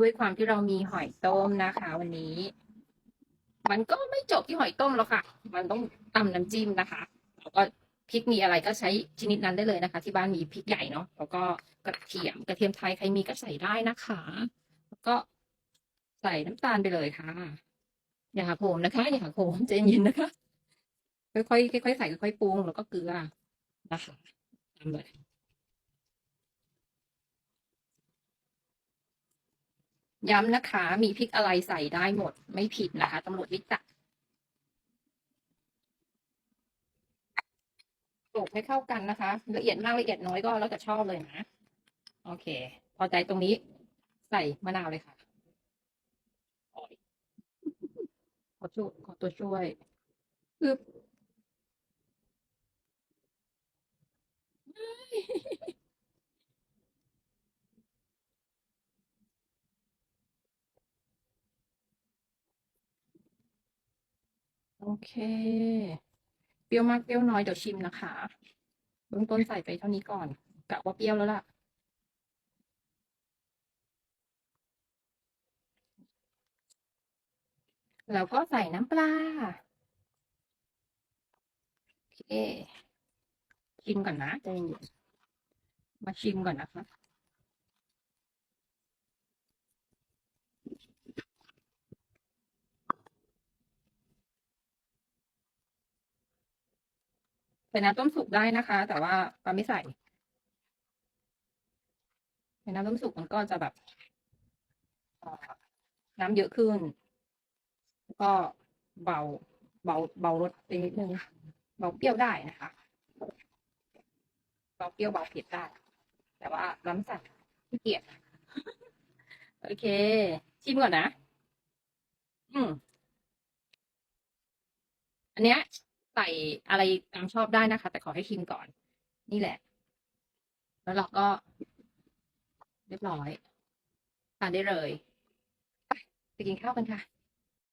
ด้วยความที่เรามีหอยต้มนะคะ วันนี้ มันก็ไม่จบที่หอยต้มแล้วค่ะ มันต้องตำน้ำจิ้มนะคะแล้วก็พริกมีอะไรก็ใช้ชนิดนั้นได้เลยนะคะ ที่บ้านมีพริกใหญ่เนาะแล้วก็กระเทียมกระเทียมไทยใครมีก็ใส่ได้นะคะ แล้วก็ใส่น้ำตาลไปเลยค่ะ อย่าหักโหมนะคะ อย่าหักโหมใจเย็นนะคะ ค่อยๆค่อยๆใส่ค่อยๆปรุงแล้วก็เกลือนะคะตามเลย ย้ำนะคะ มีพริกอะไรใส่ได้หมด ไม่ผิดนะคะตำรวจวิจักโขลกให้เข้ากันนะคะ ละเอียดมากละเอียดน้อยก็แล้วแต่ชอบเลยนะ โอเค พอใจตรงนี้ใส่มะนาวเลยค่ะขอช่วยขอตัวช่วยอึบ โอเค เปรี้ยวมากเปรี้ยวน้อยเดี๋ยวชิมนะคะ เบื้องต้นใส่ไปเท่านี้ก่อนกะว่าเปรี้ยวแล้วล่ะ แล้วก็ใส่น้ำปลา โอเค ชิมก่อนนะใจเย็นมาชิมก่อนนะคะ ใส่น้ำต้มสุกได้นะคะ แต่ว่าปลาไม่ใส่ใส่น้ำต้มสุกมันก็จะแบบน้ำเยอะขึ้น ก็เบาเบาเบารสไปนิดนึงเบาเปรี้ยวได้นะคะเบาเปรี้ยวเบาเผ็ดได้ แต่ว่าล้ำสั่ขี้เกียจโอเค ชิมก่อนนะ อืม อันเนี้ย ใส่อะไรตามชอบได้นะคะ แต่ขอให้ชิมก่อน นี่แหละ แล้วเราก็ เรียบร้อยทานได้เลยไปไปกินข้าวกันค่ะ